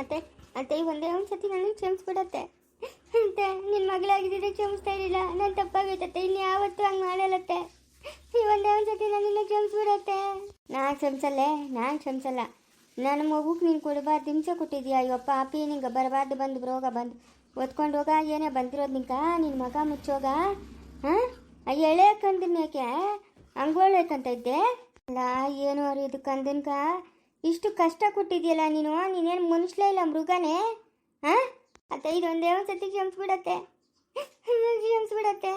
ಅತ್ತೆ ಅತ್ತೆ, ಈ ಒಂದೇ ಒಂದು ಸತಿ ನನಗೆ ಕ್ಷಮಿಸ್ಬಿಡತ್ತೆ. ಅಂತೆ ನಿನ್ನ ಮಗಳಾಗಿದ್ದರೆ ಕ್ಷಮಿಸ್ತಾ ಇರಲಿಲ್ಲ. ನಾನು ತಪ್ಪಾಗೈತತ್ತೆ ಇನ್ನು ಯಾವತ್ತೂ ಹಂಗೆ ಮಾಡಲತ್ತೆ ಈ ಒಂದೇ ಒಂದು ಸತಿ ನನ್ನನ್ನು ಕ್ಷಮಿಸ್ಬಿಡತ್ತೆ. ನಾನು ಕ್ಷಮಿಸಲ್ಲೇ, ನಾನು ಕ್ಷಮಿಸಲ್ಲ. ನನ್ನ ಮಗುಗೆ ನೀನು ಕೊಡಬಾರ್ದು ಹಿಂಸೆ ಕೊಟ್ಟಿದ್ಯಾ? ಅಯ್ಯಪ್ಪ ಅಪ್ಪಿ ನಿಂಗೆ ಬರಬಾರ್ದು, ಬಂದು ರೋಗ ಬಂದು. ಓದ್ಕೊಂಡು ಹೋಗ, ಏನೇ ಬಂದಿರೋದು ನಿಂಕ ನಿನ್ನ ಮಗ ಮುಚ್ಚೋಗ? ಹಾಂ? ಎಳೆ ಕಂದನ್ ಯಾಕೆ ಹಂಗೋಳೈತಂತ ಇದ್ದೆ? ಅಲ್ಲ, ಏನು ಇದು ಕಂದನ್ಕ ಇಷ್ಟು ಕಷ್ಟ ಕೊಟ್ಟಿದ್ಯಲ್ಲ ನೀನು? ನೀನೇನು ಮನುಷ್ಯ ಇಲ್ಲ ಮೃಗನೇ? ಹಾಂ ಅತ್ತೆ ಇದೊಂದೇ ಒಂದು ಸತಿ ಕ್ಷಮಿಸ್ಬಿಡತ್ತೆ ಕ್ಷಮಿಸ್ಬಿಡತ್ತೆ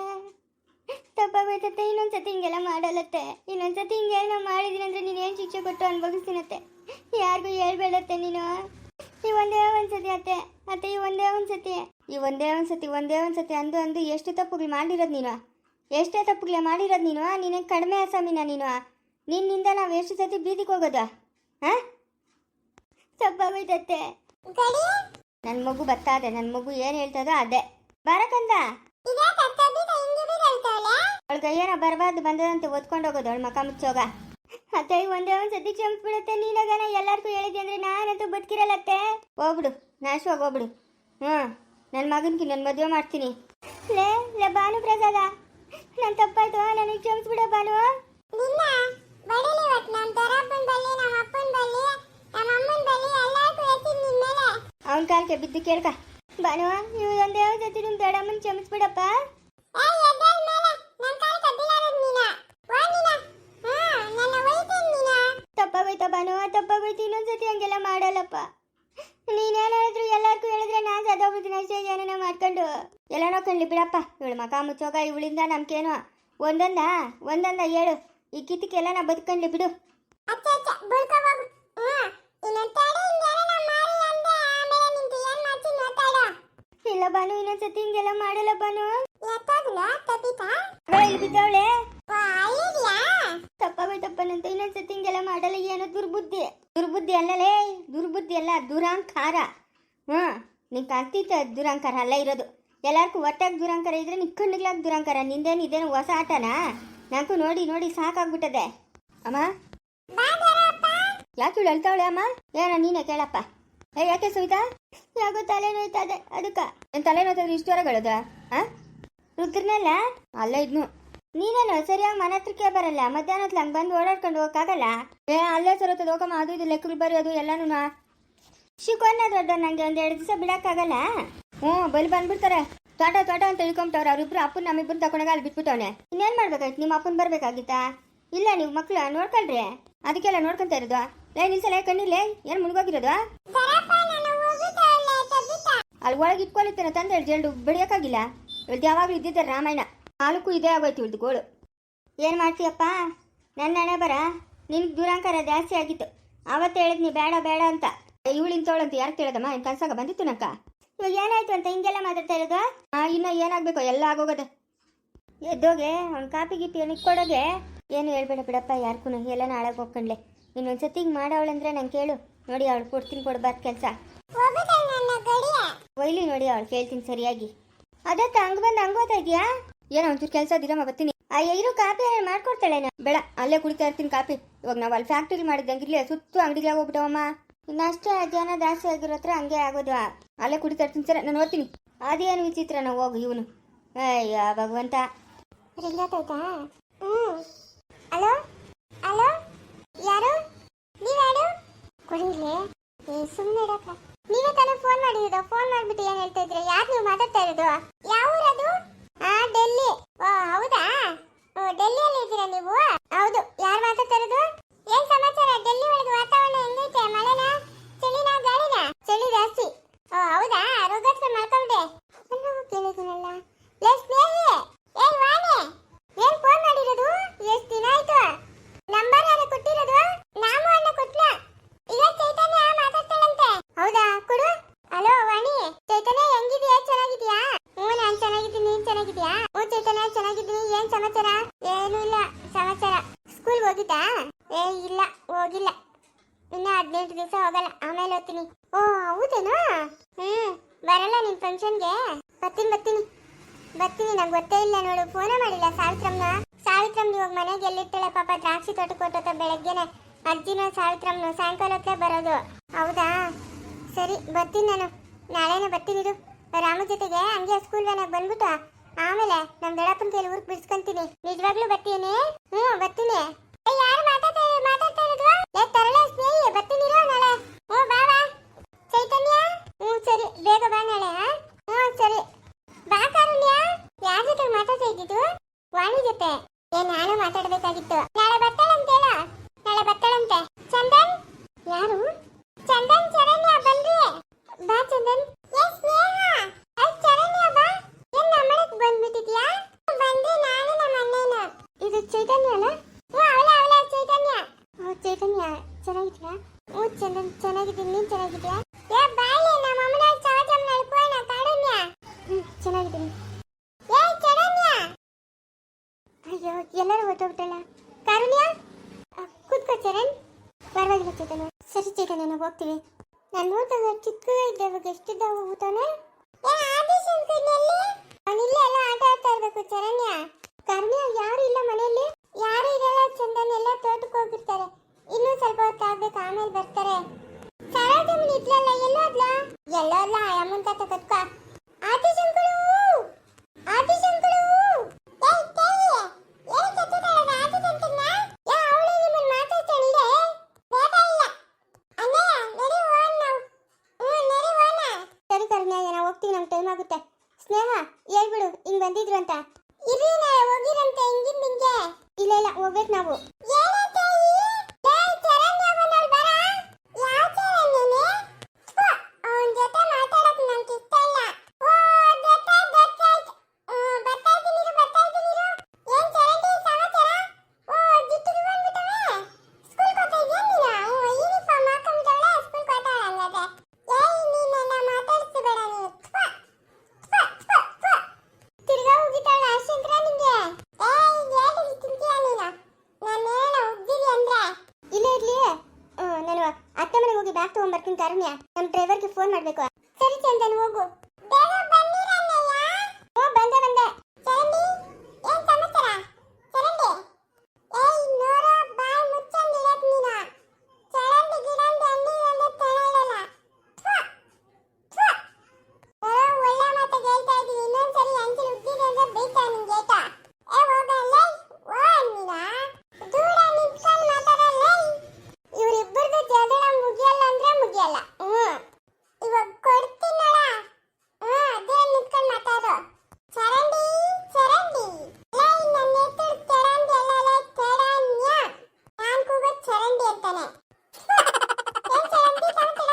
ತಪ್ಪಾಗೋಯ್ತತ್ತೆ, ಇನ್ನೊಂದು ಸತಿ ಹಿಂಗೆಲ್ಲ ಮಾಡಲತ್ತೆ ಇನ್ನೊಂದು ಸತಿ ಹಿಂಗೇನೋ ಮಾಡಿದೀನಿ ಅಂದರೆ ನೀನು ಏನು ಶಿಕ್ಷೆ ಕೊಟ್ಟು ಅನುಭವಿಸ್ತೀನತ್ತೆ? ಯಾರಿಗೂ ಹೇಳ್ಬೇಡತ್ತೆ ನೀನು. ಈ ಒಂದೇ ಒಂದು ಸತಿ ಅತ್ತೆ. ಅತ್ತೆ, ಈ ಒಂದೇ ಒಂದು ಸತಿ. ಈ ಒಂದೇ ಒಂದು ಸತಿ, ಒಂದೇ ಒಂದು ಸತಿ ಅಂದು ಅಂದು ಎಷ್ಟು ತಪ್ಪುಗಳು ಮಾಡಿರೋದು ನೀನು? ಎಷ್ಟೇ ತಪ್ಪುಗಳೇ ಮಾಡಿರೋದು ನೀನು? ನೀನೇ ಕಡಿಮೆ ಅಸಾಮಿನ ನೀನು? ನಿನ್ನಿಂದ ನಾವು ಎಷ್ಟು ಸತಿ ಬೀದಿಗೆ ಹೋಗೋದು? ಹಾಂ? ನನ್ ನನ್ನ ಮಗು ಬತ್ತಾದೆ ನನ್ನ ಮಗು ಏನು ಹೇಳ್ತದೋ ಅದೇ. ಬರಕಂದ ಅವಳಿಗೆ ಏನೋ ಬರಬಾರ್ದು ಬಂದದಂತೆ ಓದ್ಕೊಂಡು ಹೋಗೋದು ಅವಳು ಮಕ ಮುಚ್ಚೋಗ. ಮತ್ತೆ ಒಂದೇ ಒಂದು ಸತಿ ಕ್ಷಮಿಸ್ಬಿಡುತ್ತೆ ನೀನಾಗನ? ಎಲ್ಲರಿಗೂ ಹೇಳಿದೆ ಅಂದ್ರೆ ನಾನಂತೂ ಬದುಕಿರಲ್ಲತ್ತೆ ಹೋಗ್ಬಿಡು ನಾಶವಾಗಿ ಹೋಗ್ಬಿಡು. ಹ್ಞೂ ನನ್ನ ಮಗನ್ಗೆ ನನ್ನ ಮದುವೆ ಮಾಡ್ತೀನಿ. ಲೇ ಲೇ ಭಾನು ಪ್ರಸಾದ ನನ್ನ ತಪ್ಪಾಯ್ತು ನನಗೆ ಕ್ಷಮಿಸ್ಬಿಡ ಭಾನು ನಿನ್ನ ಬಡಲಿ ಇವತ್ತು ನಮ್ಮ ದೊಡ್ಡಪ್ಪನ ಬಲ್ಲಿ ನಮ್ಮ ಅಪ್ಪನ ಬಲ್ಲಿ ನಮ್ಮ ಅಮ್ಮನ ಬಲ್ಲಿ ಎಲ್ಲಾರ್ಗೂ ಎತ್ತೀನಿ ನಿನ್ ಮೇಲೆ ಕಾಲಕ್ಕೆ ಬಿದ್ದು ಕೇಳ್ಕ. ಬಾನು ನೀವು ಒಂದೇ ಜೊತೆ ನಿಮ್ಮ ದೊಡ್ಡಮ್ಮನ ಕ್ಷಮಿಸ್ಬಿಡಪ್ಪ ತಪ್ಪಾಗೋಯ್ತಾ ಭಾನು ತಪ್ಪಾಗೋಯ್ತು ಇನ್ನೊಂದ್ಸತಿ ಹಂಗೆಲ್ಲ ಮಾಡಲ್ಲಪ್ಪ. ನೀನೇನಾದ್ರೂ ಎಲ್ಲರಿಗೂ ಹೇಳಿದ್ರೆ ನಾನು ಸದೋಗ್ಬಿಡ್ತೀನಿ ಅಷ್ಟೇ ಏನೇನೋ ಮಾಡ್ಕೊಂಡು. ಎಲ್ಲ ನೋಡ್ಕೊಂಡ್ಲಿ ಬಿಡಪ್ಪ. ಇವಳು ಮಕ ಮುಚ್ಚೋಕ ಇವಳಿಂದ ನಮ್ಗೇನು ಒಂದೊಂದ? ಒಂದೊಂದ ಹೇಳು ಈ ಕಿತ್ತಕ್ಕೆಲ್ಲ ನಾ ಬದುಕೊಂಡ್ಲಿ ಬಿಡು. ಅಚ್ಚ ಅಚ್ಚ ಬುಳ್ಕ ಹಾ ಇನ್ನೊಂದು ಹಿಂಗೇನ ಮಾಡಿ ಅಂದೆ ಆಮೇಲೆ ನಿಂತು ಏನ್ ಮಾಡ್ತೀನಿ ನೋಡ್ತಾಡ ಇಲ್ಲ ಬಾನು ಇನ್ನೊಂದ್ಸತಿ ಹಿಂಗೆಲ್ಲ ಮಾಡಲ್ಲ ಬಾನು. ಇಲ್ಲಿ ಬಿದ್ದವಳೆ. ವಾ ಅಲ್ಲಿದ್ಯಾ ತಪ್ಪಾಗೋಯ್ತಪ್ಪ ನಂತ ಇನ್ನೊಂದ್ಸತಿ ಹಿಂಗೆಲ್ಲ ಮಾಡಲ್ಲ ಏನೋ ದುರ್ಬುದ್ಧಿ. ದುರ್ಬುದ್ಧಿ ಅಲ್ಲಲೇ ದುರ್ಬುದ್ಧಿ ಅಲ್ಲ ದುರಾಂಕಾರ. ಹ್ಞೂ ನಿಂಗೆ ಕಾಣ್ತಿತ್ತು ದುರಾಂಕಾರ ಅಲ್ಲ ಇರೋದು. ಎಲ್ಲರಿಗೂ ಒಟ್ಟಾಗಿ ದುರಾಂಕಾರ ಇದ್ರೆ ನಿನ್ ಕಣ್ಣಿಗ್ಲಾಗ ದುರಾಂಕಾರ ನಿಂದೇನು ಇದೇನು ಹೊಸ ಆಟನಾ? ನಂಗೂ ನೋಡಿ ನೋಡಿ ಸಾಕಾಗ್ಬಿಟ್ಟದೆ. ಅಮ್ಮ? ಯಾಕೆ ಇವಳು ಅಳ್ತಾವಳೆ ಅಮ್ಮ? ಏನೋ ನೀನೇ ಕೇಳಪ್ಪ. ಏ ಯಾಕೆ ಸವಿತಾ ಯಾಕೋ ತಲೆ ನೋಯ್ತದೆ ಅದಕ್ಕೆ. ನನ್ನ ತಲೆ ನೋಯ್ತದ್ರೆ ಇಷ್ಟು ಹೊರಗಳದ ಹಾಂ ರುದ್ರನಲ್ಲ ಅಲ್ಲ ಇದ್ನು. ನೀನೇನು? ಸರಿಯಾಗಿ ಮನೆ ಹತ್ರಕ್ಕೆ ಬರಲ್ಲ? ಮಧ್ಯಾಹ್ನ ಹೊತ್ತು ಹಂಗೆ ಬಂದು ಓಡಾಡ್ಕೊಂಡು ಹೋಗಕ್ಕಾಗಲ್ಲ? ಏ, ಅಲ್ಲೇ ಸರತ್ತದ ಹೋಗಮ್ಮ. ಅದು ಇದು ಲೆಕ್ಕಗಳು ಬರೆಯೋದು ಎಲ್ಲಾನು ಶಿಕೋನ ದೊಡ್ಡ ನನಗೆ ಒಂದು ಎರಡು ದಿವಸ ಬಿಡೋಕ್ಕಾಗಲ್ಲ? ಹ್ಞೂ ಬಲ್ಲಿ ಬಂದ್ಬಿಡ್ತಾರೆ. ತೋಟ ತೋಟ ಅಂತ ತಿಳ್ಕೊಂಬಿಟ್ಟವ್ರು ಅವ್ರಿಬ್ರು ಅಪ್ಪನ ನಮ್ಮಿಬ್ಬರು ತಗೊಂಡಾಗ ಅಲ್ಲಿ ಬಿಟ್ಬಿಟ್ಟವನೆ. ಇನ್ನೇನು ಮಾಡ್ಬೇಕಾಯ್ತು? ನಿಮ್ಮ ಅಪ್ಪನ ಬರಬೇಕಾಗಿತ್ತಾ? ಇಲ್ಲ, ನೀವು ಮಕ್ಕಳು ನೋಡ್ಕೊಳ್ರಿ. ಅದಕ್ಕೆಲ್ಲ ನೋಡ್ಕೊಂತ ಇರೋದು. ಲೇ ನಿಲ್ಸಲ್ಲ ಕಣ್ಣಿರ್ಲೇ ಏನು ಮುಳುಗೋಗಿರೋದು? ಅಲ್ಲಿ ಒಳಗೆ ಇಟ್ಕೊಂಡಿರ್ತಾನೆ ತಂದೆ ಜಲ್ಡು ಬೆಳೆಯೋಕ್ಕಾಗಿಲ್ಲ. ಇವಳ್ದು ಯಾವಾಗಲೂ ಇದ್ದಿದ್ದೆ ರಾಮಾಯಣ. ನಾಲ್ಕು ಇದೇ ಆಗೋಯ್ತು ಇವಳ್ದು ಗೋಳು. ಏನು ಮಾಡ್ತೀಯಪ್ಪ? ನನ್ನ ಹಣೆ ಬರ? ನಿನ್ಗೆ ದುರಾಂಕಾರ ಜಾಸ್ತಿ ಆಗಿತ್ತು. ಆವತ್ತು ಹೇಳಿದ್ನಿ ಬೇಡ ಬೇಡ ಅಂತ. ಇವಳು ಅಂತ ಯಾರು ಕೇಳದಮ್ಮ? ಏನು ಕನ್ಸಾಗ ಬಂದಿತ್ತು ನಕ್ಕ ಇವಾಗ ಏನಾಯ್ತು ಅಂತ ಹಿಂಗೆಲ್ಲ ಮಾತಾಡ್ತಾ ಇರೋದು? ಹಾಂ ಇನ್ನೂ ಏನಾಗಬೇಕು? ಎಲ್ಲ ಆಗೋಗದೆ. ಎದ್ದೋಗೆ, ಅವ್ನು ಕಾಪಿ ಗೀಪಿ ಏನು ಇಕ್ಕೊಡೋಗೆ ಏನು ಹೇಳ್ಬೇಡ ಬಿಡಪ್ಪ ಯಾರ್ಗೂ ಎಲ್ಲ ನಾಳೆ ಹೋಗ್ಕೊಂಡ್ಲೆ. ಇನ್ನೊಂದ್ಸತಿ ಹಿಂಗೆ ಮಾಡೋವಳಂದ್ರೆ ನಂಗೆ ಕೇಳು. ನೋಡಿ, ಅವಳು ಕೊಡ್ತೀನಿ, ಕೊಡ್ಬಾರ್ದು ಕೆಲಸ. ಒಯ್ಲಿ ನೋಡಿ ಅವಳು ಕೇಳ್ತೀನಿ ಸರಿಯಾಗಿ. ಅದತ್ತ ಹಂಗ್ ಬಂದು ಹಂಗೋತಾ ಇದೆಯಾ? ಏನೋ ಒಂಚೂರು ಕೆಲಸ ಅದಿರಮ್ಮ ಬರ್ತೀನಿ. ಆ ಇರು ಕಾಪಿ ಮಾಡ್ಕೊಡ್ತಾಳೆ ಬೇಡ, ಅಲ್ಲೇ ಕುಡಿತಾ ಇರ್ತೀನಿ ಕಾಪಿ ಇವಾಗ ನಾವು ಅಲ್ಲಿ ಫ್ಯಾಕ್ಟರಿ ಮಾಡಿದಂಗಿರ್ಲಿ ಸುತ್ತು ಅಂಗಡಿಗೆ ಹೋಗ್ಬಿಟ್ಟವಮ್ಮ ಇನ್ನಷ್ಟೇ ಜನ ಜಾಸ್ತಿ ಆಗಿರೋ ಹತ್ರ ಹಂಗೆ ಆಗೋದು. ಅಲ್ಲೇ ಕುಡಿತಾ ಇರ್ತೀನಿ ಸರ್, ನಾನು ಓದ್ತೀನಿ. ಅದೇನು ವಿಚಿತ್ರ, ನಾವು ಹೋಗು, ಇವನು. ಅಯ್ಯ, ಭಗವಂತ. ಹಲೋ ಹಲೋ ಯಾರು? ಏ ಸುಮ್ಮನೆ ಇಡಕ್ಕ ಮಾಡಿರೋದು ಫೋನ್ ಮಾಡ್ಬಿಟ್ಟು ಏನ್ ಹೇಳ್ತಾ ಇದ್ರೆ ಯಾರು ನೀವು ಮಾತಾಡ್ತಾ ಇರೋದು? ಯಾವ ಊರದು ಆ, ಡೆಲ್ಲಿ. ಓ, ಹೌದಾ? ಓ, ಡೆಲ್ಲಿಯಲ್ಲಿ ಇದ್ದೀರಾ ನೀವು? ಹೌದು, ಯಾರು ಮಾತಾಡ್ತಾ ಇರೋದು? ಏನ್ ಸಮಾಚಾರ? ಡೆಲ್ಲಿ ಒಳಗೆ ವಾತಾವರಣ ಹೆಂಗೈತೆ? ಮಳೆನಾ? ಚಳಿನಾ, ಗಾಳಿನಾ? ಚಳಿ ಜಾಸ್ತಿ. ಓ, ಹೌದಾ ರೋಗತ್ರ ಮಾಡ್ಕೊಂಡೆ ನಾನು ಕೇಳಿದ್ದೀನಲ್ಲ ಲೇ ಸ್ನೇಹಿ ಏನ್ ವಾಣಿ ಏನ್ ಫೋನ್ ಮಾಡಿರೋದು ಎಷ್ಟ್ ದಿನ ಆಯ್ತು ನಂಬರ್ ಯಾರು ಕೊಟ್ಟಿರೋದು ನಾಮು ಅಣ್ಣ ಕೊಟ್ನ ಈಗ ಚೈತನ್ಯ ಮಾತಾಡ್ತಾಳಂತೆ ಹೌದಾ ಕೊಡು ಹಲೋ ವಾಣಿ ಚೈತನ್ಯ ಹೆಂಗಿದ್ಯಾ ಚೆನ್ನಾಗಿದ್ಯಾ ಹ್ಞೂ ನಾನ್ ಚೆನ್ನಾಗಿದ್ದೀನಿ ನೀನ್ ಚೆನ್ನಾಗಿದ್ಯಾ? ಓ ಚೇತನ ಚೆನ್ನಾಗಿದ್ದೀನಿ. ಏನ್ ಸಮಾಚಾರ? ಏನು ಇಲ್ಲ. ಸಮಾಚಾರ. ಸ್ಕೂಲ್ ಹೋಗಿದ್ದಾ ಏ, ಇಲ್ಲ. ಹೋಗಿಲ್ಲ. ಇನ್ನ ಹದಿನೆಂಟು ದಿವಸ ಹೋಗಲ್ಲ. ಆಮೇಲೆ ಹೋಗ್ತೀನಿ ಓ, ಹೌದೇನಾ? ಹ್ಮ್. ಬರಲ್ಲ ನಿನ್ ಫಂಕ್ಷನ್ಗೆ ಬರ್ತೀನಿ ಬರ್ತೀನಿ. ಬರ್ತೀನಿ. ನಂಗೆ ಗೊತ್ತೇ ಇಲ್ಲ ನೋಡು. ಫೋನೇ ಮಾಡಿಲ್ಲ ಸಾವಿತ್ರಮ್ನ. ಸಾವಿತ್ರಮ್ನ ಇವಾಗ ಮನೆಗೆ ಎಲ್ಲಿರ್ತಾಳೆ ಪಾಪ? ದ್ರಾಕ್ಷಿ ತೋಟಕ್ಕೆ ಕೊಟ್ಟತ್ತ ಬೆಳಗ್ಗೆನೆ. ಅಜ್ಜಿನ ಸಾವಿತ್ರಮ್ನ ಸಾಯಂಕಾಲ ಹೊತ್ತೇ ಬರೋದು. ಹೌದಾ? ಸರಿ, ಬರ್ತೀನಿ ನಾನು. ನಾಳೆನೇ ಬರ್ತೀನಿ ರಾಮ ಜೊತೆಗೆ ಹಂಗೆ ಸ್ಕೂಲ್ ವ್ಯಾನಾಗ ಬಂದ್ಬಿಟ್ಟು ಆಮೇಲೆ ನಮ್ ದೊಡ್ಡಪ್ಪನ ಕೈಲಿ ಊರಿಗೆ ಬಿಡ್ಸ್ಕೊಂತೀನಿ. ನಿಜವಾಗ್ಲೂ ಬರ್ತೀನಿ ಹ್ಞೂ ಬರ್ತೀನಿ ಏ, ಯಾರು ಮಾತಾಡ್ತಾ ಮಾತಾಡ್ತಾ ಇರೋದು ಏ ತರಳೆ ಸ್ನೇಹಿ ಬರ್ತೀನಿ ಇರು ನಾಳೆ ಹ್ಞೂ ಬಾ ಬಾ ಚೈತನ್ಯ ಹ್ಞೂ ಸರಿ ಬೇಗ ಬಾ ನಾಳೆ ಹಾ ಹ್ಞೂ ಸರಿ ಬಾ ಕಾರುಣ್ಯ ಯಾರ ಜೊತೆ ಮಾತಾಡ್ತಾ ಇದ್ದಿದ್ದು ವಾಣಿ ಜೊತೆ ಏ ನಾನು ಮಾತಾಡ್ಬೇಕಾಗಿತ್ತು ನಾಳೆ ಬರ್ತಾಳಂತೆ ಹೇಳ ನಾಳೆ ಬರ್ತಾಳಂತೆ ಚಂದನ್ ಯಾರು ಚಂದನ್ ಚರಣ್ಯ ಬನ್ರಿ ಬಾ ಚಂದನ್ ಏ ಸ್ನೇಹ ಏ ಚರಣ್ಯ ಬಾ ಏನ್ ನಮ್ಮನೆಗ್ ಬಂದ್ಬಿಟ್ಟಿದ್ಯಾ ಬಂದೆ ನಾನು ನಮ್ಮ ಅಣ್ಣನ ಇದು ಚೈತನ್ಯ ಅಲ್ಲ ಹ್ಞೂ ಅವಳ ಅವಳ ಚೈತನ್ಯ ಓ ಚೈತನ್ಯ ಚೆನ್ನಾಗಿದ್ಯಾ ಹ್ಞೂ ಚಂದನ್ ಚೆನ್ನಾಗಿದ್ದೀನಿ. ನೀನು ಚೆನ್ನಾಗಿದ್ಯಾ ಏ, ಬಾಯ್ಲೆ, ನಮ್ಮ ಅಮ್ಮನ ಚವಚಮ್ ನಡ್ಕೋಣ ಕಾಡುಣ್ಯ ಹ್ಞೂ, ಚೆನ್ನಾಗಿದ್ದೀನಿ. ಏ ಚರಣ್ಯ ಅಯ್ಯೋ, ಎಲ್ಲರೂ ಹೊಟ್ಟೋಗ್ಬಿಟ್ಟಲ್ಲ ಕಾರುಣ್ಯ? ಕೂತ್ಕೋ, ಚರಣ್. ಪರವಾಗಿಲ್ಲ, ಚೈತನ್ಯ. ಸರಿ, ಚೈತನ್ಯ, ನಾವು ಹೋಗ್ತೀವಿ. ನಾನು ನೋಡಿದಾಗ ಚಿಕ್ಕ ಇದ್ದಾಗ ಎಷ್ಟಿದ್ದಾಗ ಊಟನೇ? ಅವನಿಲ್ಲ ಎಲ್ಲ ಆಟ ಆಡ್ತಾ ಇರ್ಬೇಕು, ಚರಣ್ಯ. ಕಾರುಣ್ಯ, ಯಾರು ಇಲ್ಲ ಮನೆಯಲ್ಲಿ? ಯಾರು ಇರಲ್ಲ, ಚಂದನ್ ಎಲ್ಲ ತೋಟಕ್ಕೆ ಹೋಗಿರ್ತಾರೆ. ಇನ್ನೂ ಸ್ವಲ್ಪ ಹೊತ್ತು ಆಗ್ಬೇಕು, ಆಮೇಲೆ ಬರ್ತಾರೆ. ಸರೋಜಮ್ಮನ ಇದ್ಲಲ್ಲ, ಎಲ್ಲೋದ್ಲ? ಎಲ್ಲೋದ್ಲ ಅಮ್ಮನ ತಾತ ಕತ್ಕ ಆತಿ ಶಂಕರು ಆತಿ ಶಂಕರು ಏಯ್, ಕೇಳಿ! ಏನು ಕತ್ತಿದ್ದಾಳೆ ಆತಿ ತಂತನ್ನ ಯಾ, ಅವಳು ನಿಮ್ಮನ್ನ ಮಾತಾಡ್ತಾಳೆ ಬೇಡ ಇಲ್ಲ? ಅಣ್ಣಯ್ಯ, ನಡಿ ಹೋಗೋಣ ನಾವು. ಹ್ಞೂ ನಡಿ ಹೋಗೋಣ. ಸರಿ ಕರ್ಣ್ಯ ನಾವು ಹೋಗ್ತೀವಿ, ನಮ್ಗೆ ಟೈಮ್ ಆಗುತ್ತೆ. ಸ್ನೇಹ, ಹೇಳ್ಬಿಡು, ಹಿಂಗ್ ಬಂದಿದ್ರು ಅಂತ. ಇರಿ ನಾಳೆ, ಹೋಗಿರಂತೆ ಹಿಂಗಿಂದ ಹಿಂಗೆ ಇಲ್ಲ ಇಲ್ಲ, ಹೋಗ್ಬೇಕು ನಾವು ಏನಂತೆ ಚರಣ್ಯ ಬಂದವಳು ಬರ ಯಾವ ಚರಣ್ಯನೇ ಅವನ ಜೊತೆ ಮಾತಾಡಕ್ ನಂಗೆ ಇಷ್ಟ ಇಲ್ಲ ಓ ಗೊತ್ತಾಯ್ತು ಗೊತ್ತಾಯ್ತು ಹ್ಮ್, ಬರ್ತಾ ಇದ್ದೀನಿ ಇರು, ಬರ್ತಾ ಇದ್ದೀನಿ ಇರು. ಏನ್ ಚರಂಡಿ ಸಮಾಚಾರ ಓ ಜಿಟ್ಟಿಗೆ ಬಂದ್ಬಿಟ್ಟವೆ ಸ್ಕೂಲ್ ಹೋಗ್ತಾ ಇದೀಯ ನೀನು ಹ್ಞೂ ಯೂನಿಫಾರ್ಮ್ ಹಾಕೊಂಡ್ಬಿಟ್ಟವಳೆ ಸ್ಕೂಲ್ ಹೋಗ್ತಾ ಹಂಗಾದ್ರೆ ಏಯ್ ನೀನ್ ನನ್ನ ಮಾತಾಡ್ಸ್ಬೇಡ ನೀನು ಥು, ಥು, ಥು, ಥು. ತಿರ್ಗಾ ಹೋಗಿದ್ದಾಳ ಅಶಂಕರ ನಿಂಗೆ ಏಯ್ ಏಟಲ್ಲಿ ತಿಂತೀಯ ನೀನು ನಾನು ಹೇಳ ಉಗ್ದಿರಿ ಅಂದ್ರೆ ಇಲ್ಲ ಇರ್ಲಿ ಆ, ನಾನು ಅತ್ತೆ ಮನೆಗೆ ಹೋಗಿ ಬ್ಯಾಗ್ ನಮ್ ನಮ್ಮ ಡ್ರೈವರ್ಗೆ ಫೋನ್ ಮಾಡ್ಬೇಕು. ಸರಿ ಚಂದನ್ ಹೋಗು. ಬೇಗ ಬನ್ನಿರಣ್ಣಯ್ಯ ಹ್ಞೂ ಬಂದೆ ಬಂದೆ ಚರಂಡಿ ಏನ್ ಸಮಾಚಾರ ಚರಂಡಿ ಏಯ್ ನೋರ ಬಾಯ್ ಮುಚ್ಚಂದಿಲ್ಲ ನೀನು ಚರಂಡಿ ಗಿರಂಡಿ ಅಂಡಿ ಅಂದೆ ತಣ ಇಡಲ್ಲ ಥು, ಥು. ನಾನು ಒಳ್ಳೆ ಮಾತಾಗಿ ಹೇಳ್ತಾ ಇದ್ದೀನಿ ಇನ್ನೊಂದ್ಸರಿ ಅಂಚಲ್ ಉದ್ದಿದೆ ಅಂದ್ರೆ ಬೈತಾ ನಿಂಗೆ ಏಟ ಏ ಹೋಗಲ್ಲ ಓ ಅನ್ನಿನ ದೂರ ನಿಂತ್ಕೊಂಡು ಮಾತಾಡಲ್ಲ ಇವರಿಬ್ಬರದು ಜಗಳ ಮುಗಿಯಲ್ಲ ಅಂದ್ರೆ ಮುಗಿಯಲ್ಲ ಹ್ಮ್ ಇವಾಗ ಕೊಡ್ತೀನಲ್ಲ ಹ್ಮ್ ಅದೇ ನಿಂತ್ಕೊಂಡು ಮಾತಾಡು ಚರಂಡಿ ಚರಂಡಿ ಲೈ ನನ್ನ ಹೆಸರು ಚರಂಡಿ ಅಲ್ಲ ಲೈ ಚರಣ್ಯ ನಾನ್ ಕೂಗೋ ಚರಂಡಿ ಅಂತಾನೆ ಏನ್ ಚರಂಡಿ ಸಮಾಚಾರ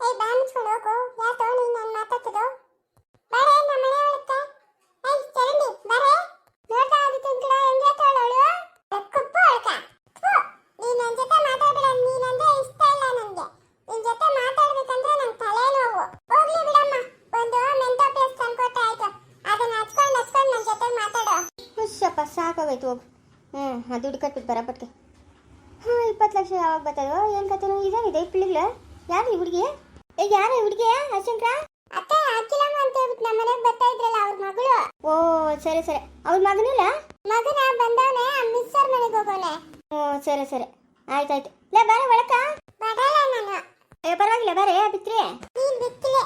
ಏಯ್ ಬಾ ಮುಚ್ಕೊಂಡು ಹೋಗು ಯಾಕೋ ನೀನ್ ನಾನು ಮಾತಾಡ್ತಿದ್ದು ಬಾರೆ ನಮ್ಮ ಮನೆ ಒಳಕ್ಕೆ ಏಯ್ ಚರಂಡಿ ಬಾರೆ ನೋಡ್ತಾ ಆಗುತ್ತೆ ಅಂತ ಹೆಂಗೆ ಹೇಳ್ತಾಳವಳು ಕುಪ್ಪು ಒಳಕ ನೀನ್ ನನ್ನ ಜೊತೆ ಮಾತಾಡ್ಬೇಡ ನೀನಂದ್ರೆ ಇಷ್ಟ ಇಲ್ಲ ನನಗೆ ನಿನ್ ಜೊತೆ ಮಾತಾಡ್ಬೇಕಂದ್ರೆ ನಂಗೆ ತಲೆ ನೋವು ಹೋಗ್ಲಿ ಬಿಡಮ್ಮ ಒಂದು ಮೆಂಟೋ ಪ್ಲಸ್ ತಂದ್ಕೊಟ್ಟ ಆಯ್ತು ಅದನ್ನ ಹಚ್ಕೊಂಡು ಹಚ್ಕೊಂಡು ನನ್ನ ಜೊತೆ ಮಾತಾಡು ಹುಷಪ್ಪ ಸಾಕಾಗೋಯ್ತು ಹೋಗು ಹ್ಞೂ ಅದು ದುಡ್ಡು ಕಟ್ಬಿಟ್ಟು ಬರಪಟ್ಗೆ ಹಾಂ ಇಪ್ಪತ್ತು ಲಕ್ಷ ಯಾವಾಗ ಬರ್ತದೋ ಏನು ಕತೆನೋ ಇದೇನಿದೆ ಈ ಪಿಳ್ಳಿಗ್ಳು. ಯಾರು ಈ ಹುಡುಗಿ? ಏ ಯಾರು ಈ ಹುಡುಗಿ ಅಶಂಕ್ರ ಅತ್ತೆ ಅಖಿಲಮ್ಮ ಅಂತ ಹೇಳ್ಬಿಟ್ಟು ನಮ್ಮ ಮನೆಗೆ ಬರ್ತಾ ಇದ್ರಲ್ಲ ಅವ್ರ ಮಗಳು. ಓ ಸರಿ ಸರಿ. ಅವ್ರ ಮಗನಿಲ್ಲ ಮಗನ ಬಂದವನೆ ಮಿಸ್ ಸರ್ ಮನೆಗೆ ಹೋಗೋನೆ. ಓ ಸರಿ ಸರಿ. ಆಯ್ತಾಯ್ತು ಲೇ ಬಾರೆ ಒಳಕ ಬರಲ್ಲ ನಾನು. ಏ ಪರವಾಗಿಲ್ಲ ಬಾರೆ ಬಿತ್ರಿ ನೀನ್ ಬಿತ್ತಿಲೆ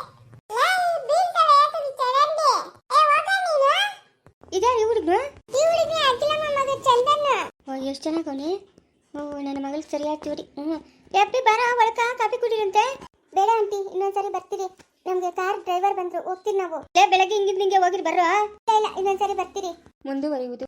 ಲೈ ಬೀಳ್ತವೆ ಯಾಕಂದ್ರೆ ಚರಂಡಿ ಏ ಹೋಗ ನೀನು ಇದೇ ಹುಡುಗ ಓ, ಎಷ್ಟು ಕೊನೆ? ಓ, ನನ್ನ ಮಗಳು ಸರಿಯಾಗಿ ಜೋಡಿ ಹ್ಞೂ ಎಪ್ಪಿ ಬರ ಒಳಕ ಕಾಫಿ ಕುಡಿರಂತೆ. ಬೇಡ ಆಂಟಿ, ಇನ್ನೊಂದ್ಸರಿ ಬರ್ತೀರಿ. ನಮಗೆ ಕಾರ್ ಡ್ರೈವರ್ ಬಂದ್ರು ಹೋಗ್ತೀನಿ ನಾವು. ಬೆಳಗ್ಗೆ ಹಿಂಗಿದ್ ನಿಂಗೆ ಹೋಗಿ ಬರ್ರೋ ಇಲ್ಲ, ಇನ್ನೊಂದ್ಸರಿ ಬರ್ತೀರಿ. ಮುಂದುವರಿಯುವುದು.